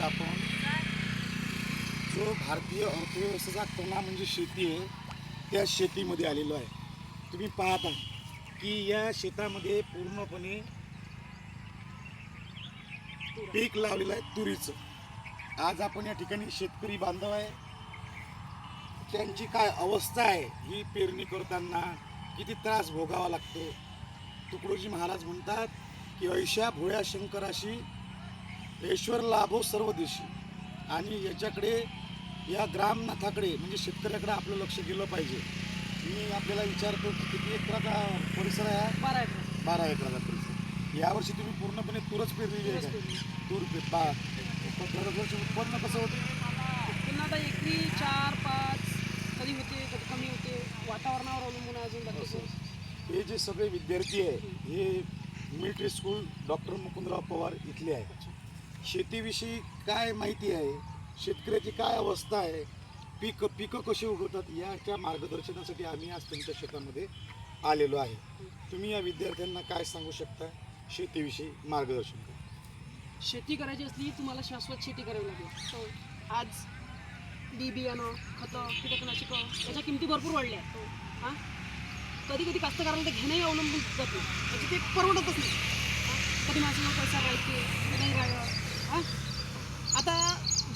आज आपण जो भारतीय अर्थव्यवस्थेचा कणा म्हणजे शेती आहे त्या शेतीमध्ये आलेलो आहे. तुम्ही पाहता की या शेतामध्ये पूर्णपणे पीक लावलेलं आहे तुरीचं. आज आपण या ठिकाणी शेतकरी बांधव आहे. त्यांची काय अवस्था आहे ही पेरणी करताना किती त्रास भोगावा लागतो? तुकडोजी महाराज म्हणतात की ऐशा भोळ्या शंकराशी ऐश्वर लाभो सर्व दिशी. आणि याच्याकडे या ग्रामनाथाकडे म्हणजे शेतकऱ्याकडे आपलं लक्ष गेलं पाहिजे. मी आपल्याला विचारतो की किती एकराचा परिसर आहे? बारा एकर. बारा एकराचा परिसर. यावर्षी तुम्ही पूर्णपणे तूरच पेरलेली आहे का? तूर पे बा दरवर्षी उत्पन्न कसं होतं? पुन्हा आता एकरी चार पाच कधी होते कधी कमी होते. वातावरणावर अवलंबून आहे अजून बाकी हे जे सगळे विद्यार्थी आहे हे military school doctor Mukundrao Pawar इथले आहे. शेतीविषयी काय माहिती आहे? शेतकऱ्याची काय अवस्था आहे? पीक पिकं कशी उगवतात याच्या मार्गदर्शनासाठी आम्ही आज तुमच्या शेतामध्ये आलेलो आहे. तुम्ही या विद्यार्थ्यांना काय सांगू शकता शेतीविषयी मार्गदर्शन करा शेती करायची असली तुम्हाला शाश्वत शेती करावी लागेल. हो. आज बी बियाणं खतं कीटकनाशकं याच्या किमती भरपूर वाढल्या. हां. कधी कधी कास्तकाराला ते घेणंही अवलंबून जाते म्हणजे ते परवडतच नाही. हां? कधी माझ्याजवळ पैसा राहते कधी नाही राहिलं हां आता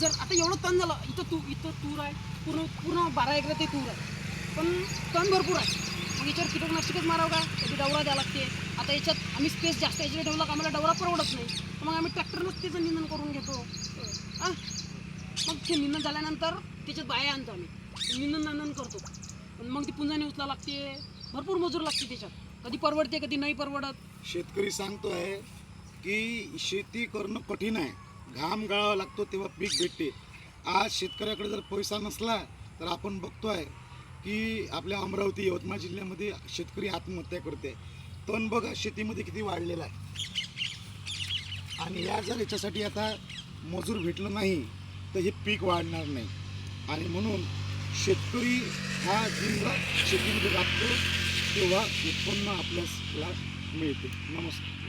जर आता एवढं तण झालं इथं तू इथं तूर आहे पूर्ण पूर्ण बारा एकर ते तूर आहे. पण तण भरपूर आहे. मग याच्यावर कीटकनाशकच मारावं का? कधी डवरा द्यावं लागते. आता याच्यात आम्ही स्पेस जास्त याच्यावर ठेवला का आम्हाला डवरा परवडत नाही. मग आम्ही ट्रॅक्टरनंच त्याचं निंदन करून घेतो. हां मग ते निंदन झाल्यानंतर त्याच्यात बाया आणतो आम्ही. निंदन नंदन करतो. पण मग ती पुंजाने उचला लागते. भरपूर मजूर लागते त्याच्यात. कधी परवडते कधी नाही परवडत. शेतकरी सांगतो आहे की शेती करणं कठीण आहे. घाम गाळावा लागतो तेव्हा पीक भेटते. आज शेतकऱ्याकडे जर पैसा नसला तर आपण बघतो आहे की आपल्या अमरावती यवतमाळ जिल्ह्यामध्ये शेतकरी आत्महत्या करते तण बघा शेतीमध्ये किती वाढलेला आहे. आणि या जर याच्यासाठी आता मजूर भेटलं नाही तर हे पीक वाढणार नाही. आणि म्हणून शेतकरी हा जिल्हा शेतीमध्ये राबतो तेव्हा उत्पन्न आपल्याला मिळते. नमस्कार.